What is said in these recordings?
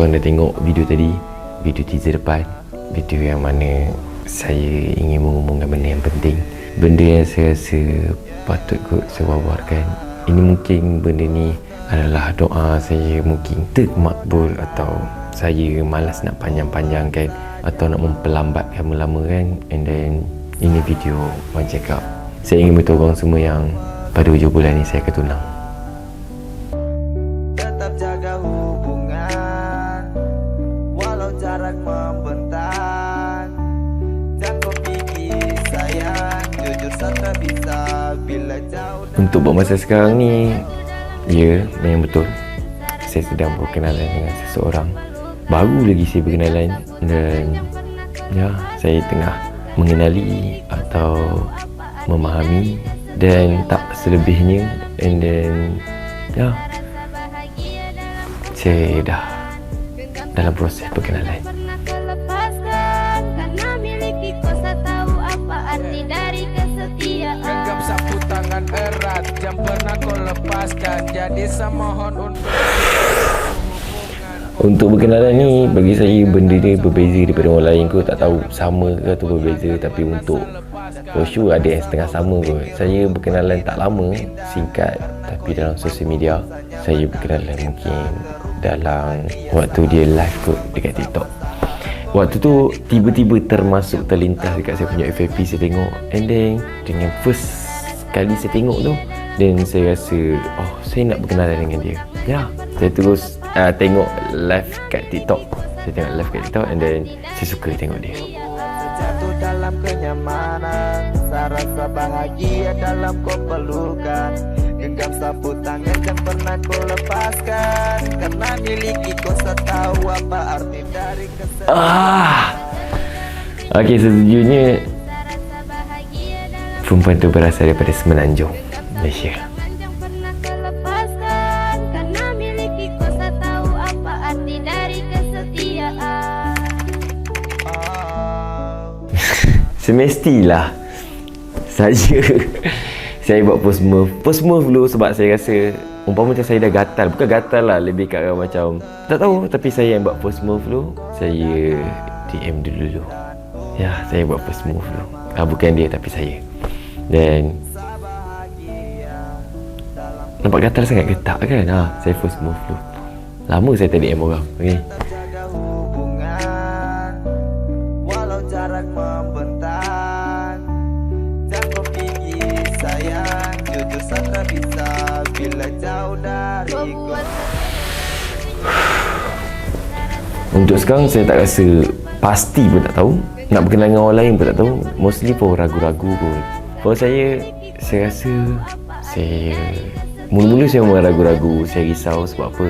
korang dah tengok video tadi Video teaser depan Video yang mana saya ingin mengumumkan benda yang penting. Benda yang saya rasa patut kot saya wawarkan. Ini mungkin benda ni adalah doa saya mungkin termakbul Atau saya malas nak panjang-panjangkan Atau nak memperlambatkan lama kan. And then ini video One Up Saya ingin beritahu korang semua yang Pada hujung bulan ni saya akan tunang Untuk buat masa sekarang ni Ya, memang betul. Saya sedang berkenalan dengan seseorang. Baru lagi saya berkenalan Dan Ya, saya tengah mengenali Atau memahami Dan tak selebihnya. And then Ya Saya dah Dalam proses perkenalan lepaskan Jadi saya mohon untuk Untuk berkenalan ni bagi saya benda ni berbeza daripada orang lain kot tak tahu sama ke atau berbeza tapi untuk for sure ada yang setengah sama kot. Saya berkenalan tak lama singkat tapi dalam sosial media saya berkenalan mungkin dalam waktu dia live kot dekat TikTok. Waktu tu tiba-tiba termasuk terlintas dekat saya punya FFP saya tengok and then dengan first kali saya tengok tu dan saya rasa oh saya nak berkenalan dengan dia. Ya, saya terus uh, tengok live kat TikTok. Saya tengok live kat TikTok and then saya suka tengok dia. Jatuh dalam kenyamanan rasa bahagia dalam kau pelukan Genggam sapu tangan jangan pernah lepaskan Karena miliki kau saya tahu apa arti dari kesedihan Ah. Okey, sejujurnya perempuan tu berasal daripada Semenanjung, Malaysia. Semestilah. Saja. Saya buat post move Post move dulu sebab saya rasa Umpama macam saya dah gatal. Bukan gatal lah Lebih kat arah macam Tak tahu. Tapi saya yang buat post move dulu Saya DM dulu dulu. Ya saya buat post move dulu. Ah, Bukan dia tapi saya. Dan Nampak gatal sangat getak kan? Ha, Saya post move dulu Lama saya tak DM orang Okay jaga hubungan Walau jarak membentang Jangan kau fikir sayang Jujur saya tak bisa. Bila jauh dari kau Membuat Untuk sekarang saya tak rasa pasti pun tak tahu. Nak berkenalan dengan orang lain pun tak tahu. Mostly pun ragu-ragu pun. For saya, saya rasa Saya Mula-mula saya memang ragu-ragu Saya risau sebab apa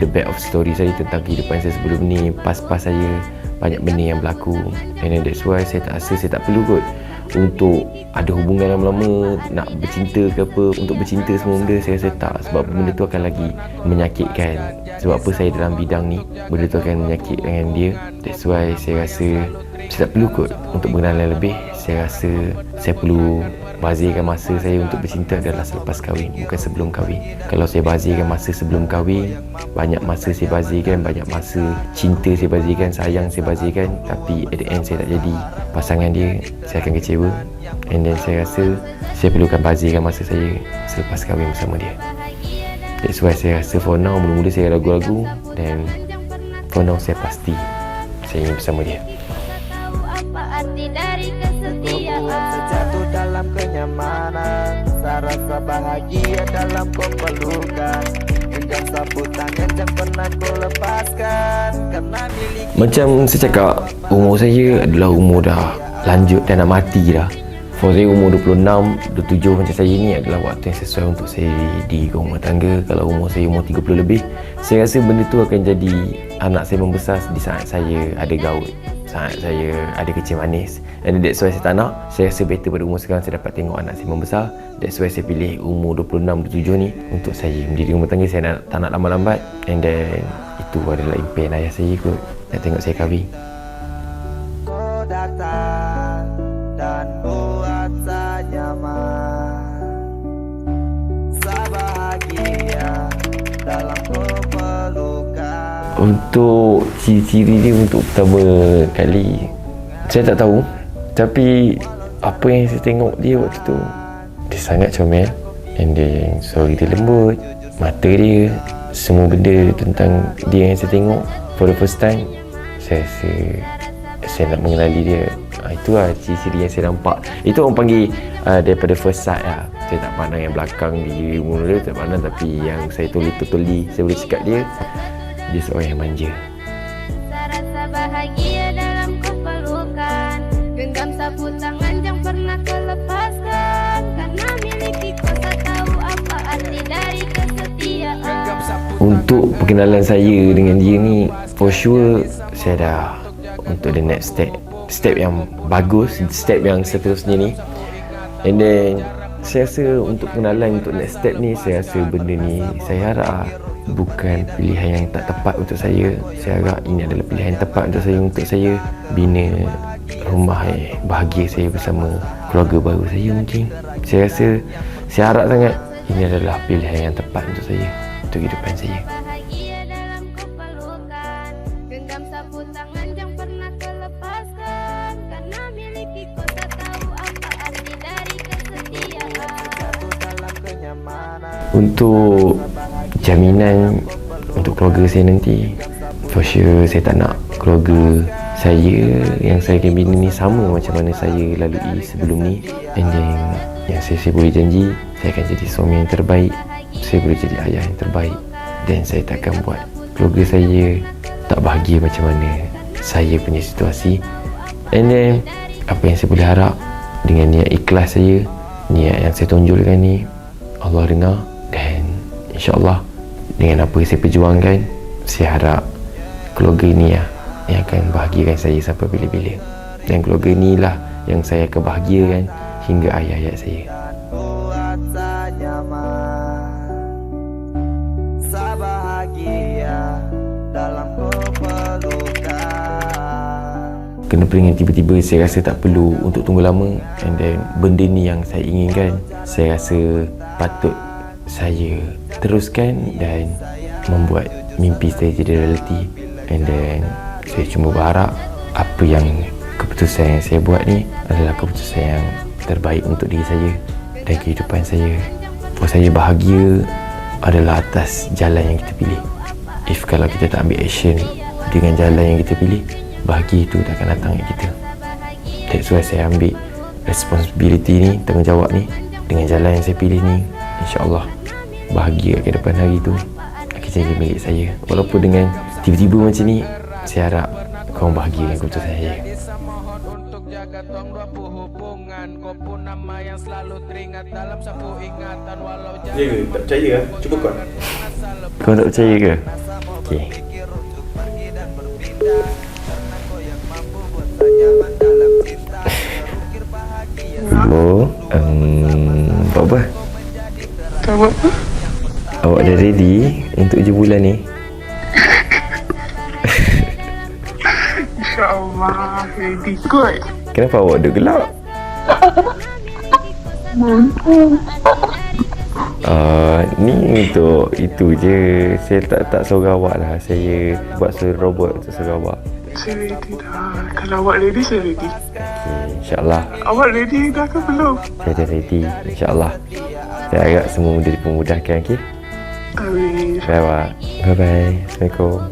The back of story saya tentang kehidupan saya sebelum ni. Pas-pas saya Banyak benda yang berlaku. And then that's why saya tak rasa Saya tak perlu kot untuk ada hubungan lama-lama nak bercinta ke apa. Untuk bercinta semua benda saya rasa tak. Sebab benda tu akan lagi menyakitkan. Sebab apa saya dalam bidang ni benda tu akan menyakitkan dia. That's why saya rasa saya tak perlu kot untuk berkenalan lebih. Saya rasa saya perlu bazirkan masa saya untuk bercinta adalah selepas kahwin bukan sebelum kahwin. Kalau saya bazirkan masa sebelum kahwin banyak masa saya bazirkan banyak masa cinta saya bazirkan sayang saya bazirkan tapi at the end saya tak jadi pasangan dia saya akan kecewa. And then saya rasa saya perlukan bazirkan masa saya selepas kahwin bersama dia. That's why saya rasa for now mula-mula saya ragu-ragu dan for now saya pasti saya ingin bersama dia kau pelukan Genggam sapu tangan jangan pernah kau lepaskan. Karena milik Macam saya cakap Umur saya adalah umur dah Lanjut dan nak mati dah. For saya umur 26 27 macam saya ni adalah waktu yang sesuai untuk saya di rumah tangga. Kalau umur saya umur 30 lebih Saya rasa benda tu akan jadi Anak saya membesar di saat saya ada gaut sangat saya ada kecil manis. And that's why saya tak nak. Saya rasa better pada umur sekarang saya dapat tengok anak saya membesar. That's why saya pilih umur 26 27 ni untuk saya mendiri rumah tangga. Saya nak, tak nak lambat-lambat. And then itu adalah impian ayah saya kot nak tengok saya kahwin Untuk ciri-ciri dia untuk pertama kali. Saya tak tahu. Tapi apa yang saya tengok dia waktu tu Dia sangat comel And then suara dia lembut Mata dia Semua benda tentang dia yang saya tengok For the first time Saya rasa Saya nak mengenali dia. Ha, Itu lah ciri-ciri yang saya nampak. Itu orang panggil uh, Daripada first sight lah. Saya tak pandang yang belakang dia Umur dia tak pandang Tapi yang saya tuli-tuli Saya boleh cakap dia dia seorang yang manja. Rasa bahagia dalam kepelukan Genggam sapu tangan yang pernah kau lepaskan Karena miliki kau saya tahu apa arti dari kesetiaan Untuk perkenalan saya dengan dia ni, for sure saya dah untuk the next step. Step yang bagus, step yang seterusnya ni. And then, saya rasa untuk pengenalan untuk next step ni, saya rasa benda ni, saya harap ah, bukan pilihan yang tak tepat untuk saya. Saya harap ini adalah pilihan yang tepat untuk saya untuk saya bina rumah eh, bahagia saya bersama keluarga baru saya mungkin. Saya rasa saya harap sangat ini adalah pilihan yang tepat untuk saya untuk kehidupan saya. Untuk jaminan untuk keluarga saya nanti For sure saya tak nak keluarga saya yang saya akan bina ni sama macam mana saya lalui sebelum ni. And then yang saya, saya boleh janji Saya akan jadi suami yang terbaik Saya boleh jadi ayah yang terbaik. Dan saya takkan buat keluarga saya tak bahagia macam mana saya punya situasi. And then apa yang saya boleh harap dengan niat ikhlas saya Niat yang saya tunjukkan ni Allah dengar insyaAllah dengan apa yang saya perjuangkan saya harap keluarga ni lah yang akan bahagiakan saya sampai bila-bila. Dan keluarga ni lah yang saya akan bahagiakan hingga ayah-ayah saya. Kena peringan tiba-tiba saya rasa tak perlu untuk tunggu lama and then benda ni yang saya inginkan saya rasa patut saya teruskan dan membuat mimpi saya jadi realiti. And then saya cuma berharap apa yang keputusan yang saya buat ni adalah keputusan yang terbaik untuk diri saya dan kehidupan saya. For saya bahagia adalah atas jalan yang kita pilih. If kalau kita tak ambil action dengan jalan yang kita pilih bahagia itu tak akan datang kat kita. That's why saya ambil responsibility ni tanggungjawab ni dengan jalan yang saya pilih ni insyaAllah bahagia ke depan hari tu akan jadi milik saya walaupun dengan tiba-tiba macam ni saya harap korang bahagia dengan keputusan saya Desa mohon untuk jaga tuang dua hubungan Kau pun nama yang selalu teringat dalam sapu ingatan Walau jauh Ya? Tak percaya lah. Cuba kau. kau tak percaya ke? Kau bahagia Hello um, Buat apa? Apa? Awak dah ready untuk uji bulan ni? InsyaAllah Ready kot Kenapa awak duduk gelap? Uh, ni untuk itu je Saya tak tak suruh awak lah Saya buat suruh robot untuk suruh awak Saya ready dah Kalau awak ready saya ready Okay, InsyaAllah Awak ready dah ke belum? Saya dah ready InsyaAllah Saya harap semua benda dipermudahkan okay? Amin Bye awak Bye bye Assalamualaikum.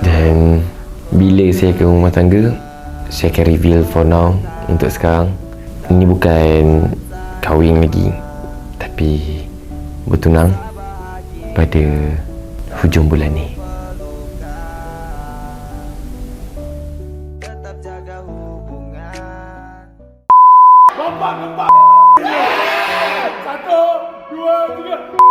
Dan bila saya ke rumah tangga Saya akan reveal for now untuk sekarang ini bukan kahwin lagi tapi bertunang pada hujung bulan ni Bapak, bapak. Satu, dua, tiga.